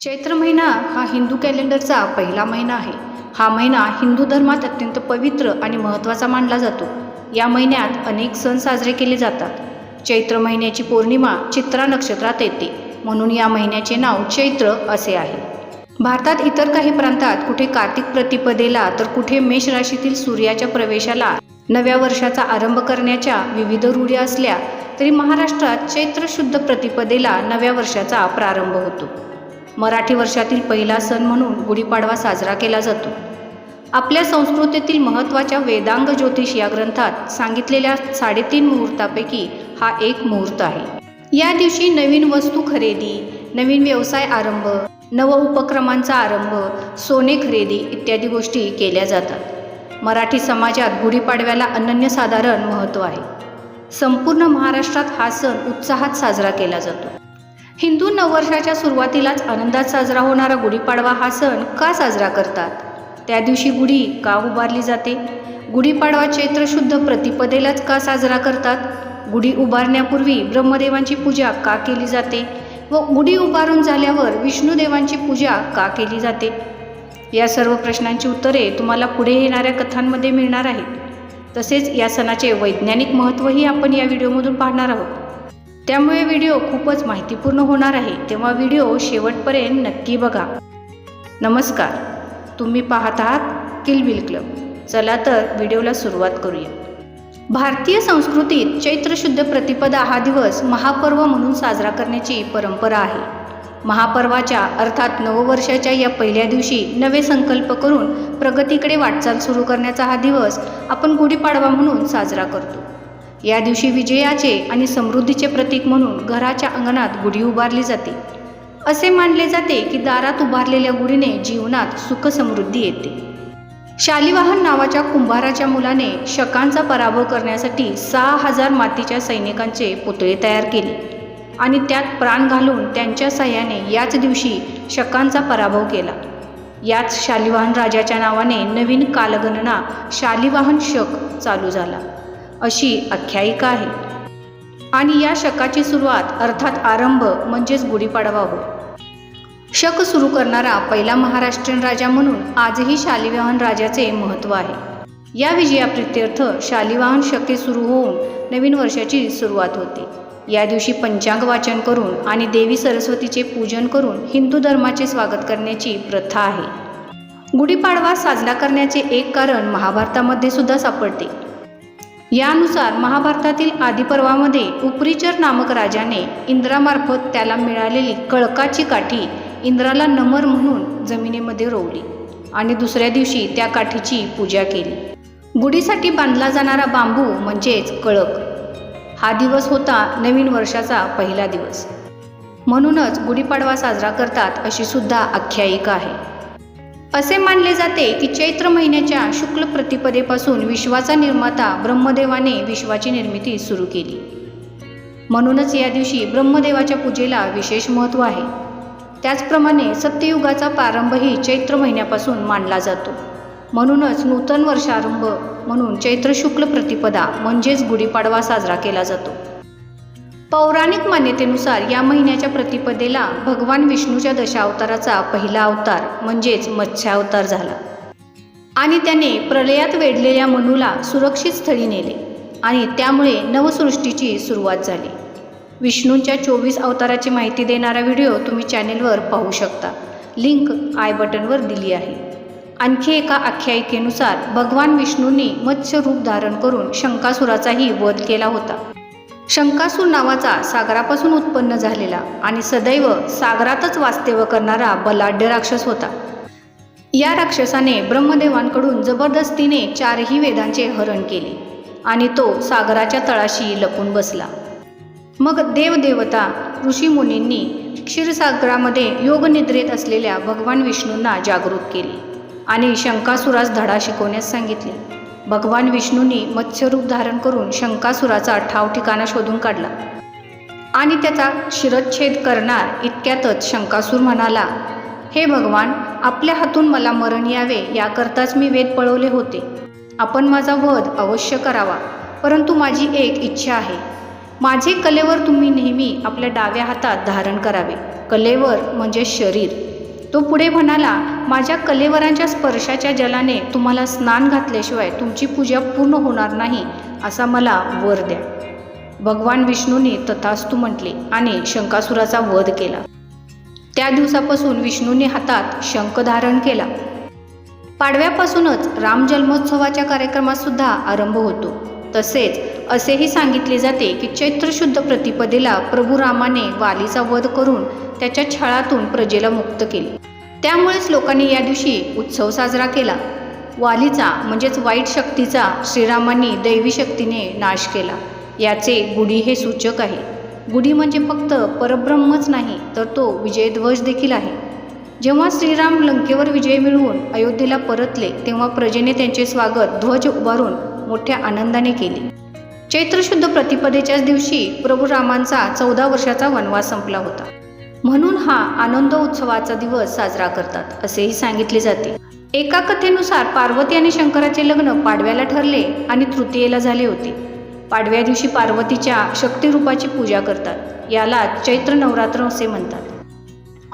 चैत्र महिना हा हिंदू कॅलेंडरचा पहिला महिना आहे. हा महिना हिंदू धर्मात अत्यंत पवित्र आणि महत्त्वाचा मानला जातो. या महिन्यात अनेक सण साजरे केले जातात. चैत्र महिन्याची पौर्णिमा चित्रा नक्षत्रात येते. म्हणून या महिन्याचे नाव चैत्र असे आहे. भारतात इतर काही प्रांतात कुठे कार्तिक प्रतिपदेला तर कुठे मेष राशीतील सूर्याच्या प्रवेशाला नव्या वर्षाचा आरंभ करण्याच्या विविध रूढी असल्या तरी महाराष्ट्रात चैत्र शुद्ध प्रतिपदेला नव्या वर्षाचा प्रारंभ होतो. मराठी वर्षातील पहिला सण म्हणून गुढीपाडवा साजरा केला जातो. आपल्या संस्कृतीतील महत्त्वाच्या वेदांग ज्योतिष या ग्रंथात सांगितलेल्या साडेतीन मुहूर्तापैकी हा एक मुहूर्त आहे. या दिवशी नवीन वस्तू खरेदी नवीन व्यवसाय आरंभ नव उपक्रमांचा आरंभ सोने खरेदी इत्यादी गोष्टी केल्या जातात. मराठी समाजात गुढीपाडव्याला अनन्यसाधारण महत्त्व आहे. संपूर्ण महाराष्ट्रात हा सण उत्साहात साजरा केला जातो. हिंदू नववर्षाच्या सुरुवातीलाच आनंदात साजरा होणारा गुढीपाडवा हा सण का साजरा करतात? त्या दिवशी गुढी का उभारली जाते? गुढीपाडवा चैत्र शुद्ध प्रतिपदेलाच का साजरा करतात? गुढी उभारण्यापूर्वी ब्रह्मदेवांची पूजा का केली जाते व गुढी उभारून झाल्यावर विष्णुदेवांची पूजा का केली जाते? या सर्व प्रश्नांची उत्तरे तुम्हाला पुढे येणाऱ्या कथांमध्ये मिळणार आहेत. तसेच या सणाचे वैज्ञानिक महत्त्वही आपण या व्हिडिओमधून पाहणार आहोत. त्यामुळे व्हिडिओ खूपच माहितीपूर्ण होणार आहे. तेव्हा व्हिडिओ शेवटपर्यंत नक्की बघा. नमस्कार. तुम्ही पाहत आहात किलबिल क्लब. चला तर व्हिडिओला सुरुवात करूया. भारतीय संस्कृतीत चैत्र शुद्ध प्रतिपदा हा दिवस महापर्व म्हणून साजरा करण्याची परंपरा आहे. महापर्वाच्या अर्थात नववर्षाच्या या पहिल्या दिवशी नवे संकल्प करून प्रगतीकडे वाटचाल सुरू करण्याचा हा दिवस आपण गुढीपाडवा म्हणून साजरा करतो. या दिवशी विजयाचे आणि समृद्धीचे प्रतीक म्हणून घराच्या अंगणात गुढी उभारली जाते. असे मानले जाते की दारात उभारलेल्या गुढीने जीवनात सुख समृद्धी येते. शालिवाहन नावाच्या कुंभाराच्या मुलाने शकांचा पराभव करण्यासाठी सहा हजार मातीच्या सैनिकांचे पुतळे तयार केले आणि त्यात प्राण घालून त्यांच्या सहाय्याने याच दिवशी शकांचा पराभव केला. याच शालिवाहन राजाच्या नावाने नवीन कालगणना शालिवाहन शक चालू झाला. अशी आख्यायिका आहे. आणि या शकाची सुरुवात अर्थात आरंभ म्हणजेच गुढीपाडवा होय शक सुरू करणारा पहिला महाराष्ट्रीयन राजा म्हणून आजही शालिवाहन राजाचे महत्त्व आहे. या विजयाप्रित्यर्थ शालिवाहन शके सुरू होऊन नवीन वर्षाची सुरुवात होते. या दिवशी पंचांग वाचन करून आणि देवी सरस्वतीचे पूजन करून हिंदू धर्माचे स्वागत करण्याची प्रथा आहे. गुढीपाडवा साजरा करण्याचे एक कारण महाभारतामध्ये सुद्धा सापडते. यानुसार महाभारतातील आदिपर्वामध्ये उपरिचर नामक राजाने इंद्रामार्फत त्याला मिळालेली कळकाची काठी इंद्राला नमर म्हणून जमिनीमध्ये रोवली आणि दुसऱ्या दिवशी त्या काठीची पूजा केली. गुढीसाठी बांधला जाणारा बांबू म्हणजेच कळक. हा दिवस होता नवीन वर्षाचा पहिला दिवस. म्हणूनच गुढीपाडवा साजरा करतात अशी सुद्धा आख्यायिका आहे. असे मानले जाते की चैत्र महिन्याच्या शुक्ल प्रतिपदेपासून विश्वाचा निर्माता ब्रह्मदेवाने विश्वाची निर्मिती सुरू केली. म्हणूनच या दिवशी ब्रह्मदेवाच्या पूजेला विशेष महत्त्व आहे. त्याचप्रमाणे सत्ययुगाचा प्रारंभही चैत्र महिन्यापासून मानला जातो. म्हणूनच नूतन वर्षारंभ म्हणून चैत्र शुक्ल प्रतिपदा म्हणजेच गुढीपाडवा साजरा केला जातो. पौराणिक मान्यतेनुसार या महिन्याच्या प्रतिपदेला भगवान विष्णूच्या दशावताराचा पहिला अवतार म्हणजेच मत्स्यावतार झाला. आणि त्याने प्रलयात वेढलेल्या मनूला सुरक्षित स्थळी नेले आणि त्यामुळे नवसृष्टीची सुरुवात झाली. विष्णूंच्या चोवीस अवताराची माहिती देणारा व्हिडिओ तुम्ही चॅनेलवर पाहू शकता. लिंक आय बटनवर दिली आहे. आणखी एका आख्यायिकेनुसार भगवान विष्णूंनी मत्स्य रूप धारण करून शंकासुराचाही वध केला होता. शंकासूर नावाचा सागरापासून उत्पन्न झालेला आणि सदैव सागरातच वास्तव्य करणारा बलाढ्य राक्षस होता. या राक्षसाने ब्रह्मदेवांकडून जबरदस्तीने चारही वेदांचे हरण केले आणि तो सागराच्या तळाशी लपून बसला. मग देवदेवता ऋषीमुनींनी क्षीरसागरामध्ये योगनिद्रेत असलेल्या भगवान विष्णूंना जागृत केले आणि शंकासुरास धडा शिकवण्यास सांगितले. भगवान विष्णूंनी मत्स्यरूप धारण करून शंकासुराचा ठाव ठिकाणा शोधून काढला. आणि त्याचा शिरच्छेद करणार इतक्यातच शंकासूर म्हणाला हे भगवान आपल्या हातून मला मरण यावे याकरताच मी वेद पळवले होते. आपण माझा वध अवश्य करावा परंतु माझी एक इच्छा आहे. माझे कलेवर तुम्ही नेहमी आपल्या डाव्या हातात धारण करावे. कलेवर म्हणजे शरीर. तो पुढे म्हणाला माझ्या कलेवरांच्या स्पर्शाच्या जलाने तुम्हाला स्नान घातल्याशिवाय तुमची पूजा पूर्ण होणार नाही असा मला वर द्या. भगवान विष्णूंनी तथास्तू म्हटले आणि शंकासुराचा वध केला. त्या दिवसापासून विष्णूंनी हातात शंख धारण केला. पाडव्यापासूनच राम जन्मोत्सवाच्या कार्यक्रमात सुद्धा आरंभ होतो. तसेच असेही सांगितले जाते की चैत्रशुद्ध प्रतिपदेला प्रभू रामाने वालीचा वध करून त्याच्या छळातून प्रजेला मुक्त केले. त्यामुळेच लोकांनी या दिवशी उत्सव साजरा केला. वालीचा म्हणजेच वाईट शक्तीचा श्रीरामांनी दैवी शक्तीने नाश केला. याचे गुढी हे सूचक आहे. गुढी म्हणजे फक्त परब्रह्मच नाही तर तो विजयध्वज देखील आहे. जेव्हा श्रीराम लंकेवर विजय मिळवून अयोध्येला परतले तेव्हा प्रजेने त्यांचे स्वागत ध्वज उभारून मोठ्या आनंदाने केले. चैत्र शुद्ध प्रतिपदेच्याच दिवशी प्रभू रामांचा चौदा वर्षाचा वनवास संपला होता. म्हणून हा आनंद उत्सवाचा दिवस साजरा करतात असेही सांगितले जाते. एका कथेनुसार पार्वती आणि शंकराचे लग्न पाडव्याला ठरले आणि तृतीयेला झाले होते. पाडव्या दिवशी पार्वतीच्या शक्तिरूपाची पूजा करतात याला चैत्र नवरात्र असे म्हणतात.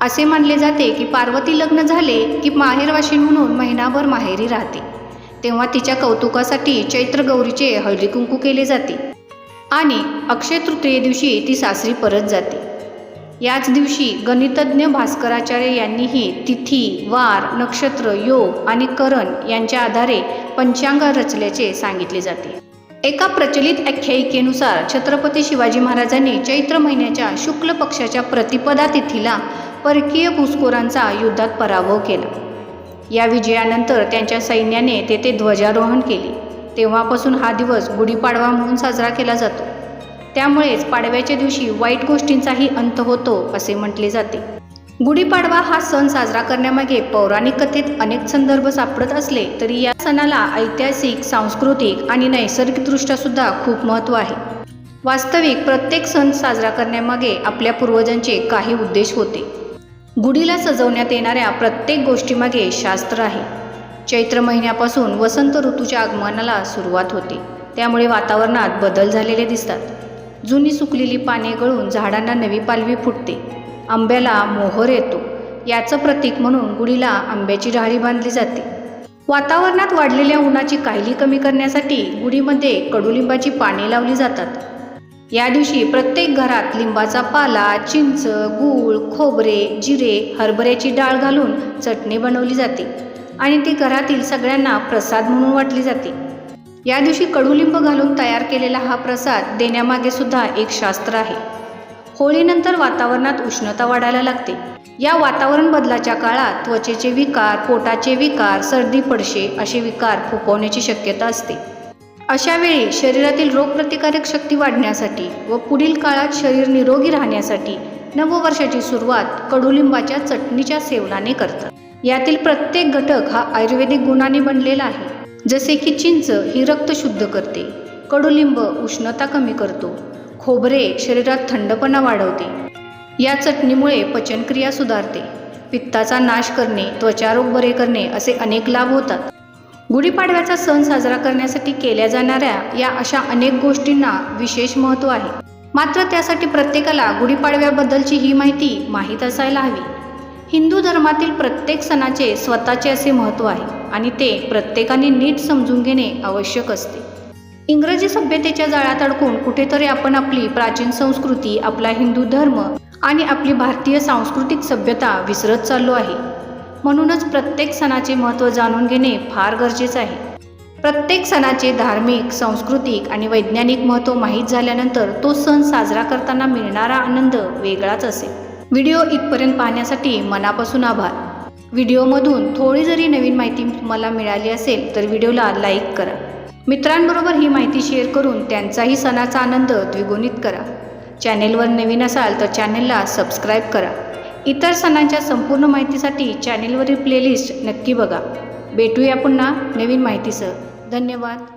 असे मानले जाते की पार्वती लग्न झाले की माहेरवाशीन म्हणून महिनाभर माहेरी राहते. तेव्हा तिच्या कौतुकासाठी चैत्र गौरीचे केले जाते. आणि अक्षय तृतीये दिवशी ती सासरी परत जाते. याच दिवशी गणितज्ञ भास्कराचार्य यांनीही तिथी वार नक्षत्र योग आणि करण यांच्या आधारे पंचांग रचल्याचे सांगितले जाते. एका प्रचलित आख्यायिकेनुसार छत्रपती शिवाजी महाराजांनी चैत्र महिन्याच्या शुक्ल पक्षाच्या प्रतिपदा तिथीला परकीय घुसखोरांचा युद्धात पराभव केला. या विजयानंतर त्यांच्या सैन्याने तेथे ध्वजारोहण केले. तेव्हापासून हा दिवस गुढीपाडवा म्हणून साजरा केला जातो. त्यामुळेच पाडव्याच्या दिवशी वाईट गोष्टींचाही अंत होतो असे म्हटले जाते. गुढीपाडवा हा सण साजरा करण्यामागे पौराणिक कथेत अनेक संदर्भ सापडत असले तरी या सणाला ऐतिहासिक सांस्कृतिक आणि नैसर्गिकदृष्ट्या सुद्धा खूप महत्त्व आहे. वास्तविक प्रत्येक सण साजरा करण्यामागे आपल्या पूर्वजांचे काही उद्देश होते. गुढीला सजवण्यात येणाऱ्या प्रत्येक गोष्टीमागे शास्त्र आहे. चैत्र महिन्यापासून वसंत ऋतूच्या आगमनाला सुरुवात होते. त्यामुळे वातावरणात बदल झालेले दिसतात. जुनी सुकलेली पाने गळून झाडांना नवी पालवी फुटते. आंब्याला मोहर येतो. याचं प्रतीक म्हणून गुढीला आंब्याची डाळी बांधली जाते. वातावरणात वाढलेल्या उन्हाची काहिली कमी करण्यासाठी गुढीमध्ये कडुलिंबाची पाने लावली जातात. या दिवशी प्रत्येक घरात लिंबाचा पाला चिंच गूळ खोबरे जिरे हरभऱ्याची डाळ घालून चटणी बनवली जाते आणि ती घरातील सगळ्यांना प्रसाद म्हणून वाटली जाते. या दिवशी कडुलिंब घालून तयार केलेला हा प्रसाद देण्यामागे सुद्धा एक शास्त्र आहे. होळीनंतर वातावरणात उष्णता वाढायला लागते. या वातावरण बदलाच्या काळात त्वचेचे विकार पोटाचे विकार सर्दी पडशे असे विकार फुकवण्याची शक्यता असते. अशा वेळी शरीरातील रोगप्रतिकारक शक्ती वाढण्यासाठी व पुढील काळात शरीर निरोगी राहण्यासाठी नववर्षाची सुरुवात कडुलिंबाच्या चटणीच्या सेवनाने करतात. यातील प्रत्येक घटक हा आयुर्वेदिक गुणाने बनलेला आहे. जसे की चिंच ही रक्त शुद्ध करते. कडुलिंब उष्णता कमी करतो. खोबरे शरीरात थंडपणा वाढवते. या चटणीमुळे पचनक्रिया सुधारते. पित्ताचा नाश करणे त्वचारोग बरे करणे असे अनेक लाभ होतात. गुढीपाडव्याचा सण साजरा करण्यासाठी केल्या जाणाऱ्या या अशा अनेक गोष्टींना विशेष महत्त्व आहे. मात्र त्यासाठी प्रत्येकाला गुढीपाडव्याबद्दलची ही माहिती माहीत असायला हवी. हिंदू धर्मातील प्रत्येक सणाचे स्वतःचे असे महत्त्व आहे आणि ते प्रत्येकाने नीट समजून घेणे आवश्यक असते. इंग्रजी सभ्यतेच्या जाळ्यात अडकून कुठेतरी आपण आपली प्राचीन संस्कृती आपला हिंदू धर्म आणि आपली भारतीय सांस्कृतिक सभ्यता विसरत चाललो आहे. म्हणूनच प्रत्येक सणाचे महत्त्व जाणून घेणे फार गरजेचं आहे. प्रत्येक सणाचे धार्मिक सांस्कृतिक आणि वैज्ञानिक महत्त्व माहीत झाल्यानंतर तो सण साजरा करताना मिळणारा आनंद वेगळाच असेल. व्हिडिओ इथपर्यंत पाहण्यासाठी मनापासून आभार. व्हिडिओमधून थोडी जरी नवीन माहिती तुम्हाला मिळाली असेल तर व्हिडिओला लाईक करा. मित्रांबरोबर ही माहिती शेअर करून त्यांचाही सणाचा आनंद द्विगुणित करा. चॅनेलवर नवीन असाल तर चॅनेलला सबस्क्राईब करा. इतर सणांच्या संपूर्ण माहितीसाठी चॅनेलवरील प्लेलिस्ट नक्की बघा. भेटूया पुन्हा नवीन माहितीसह. धन्यवाद.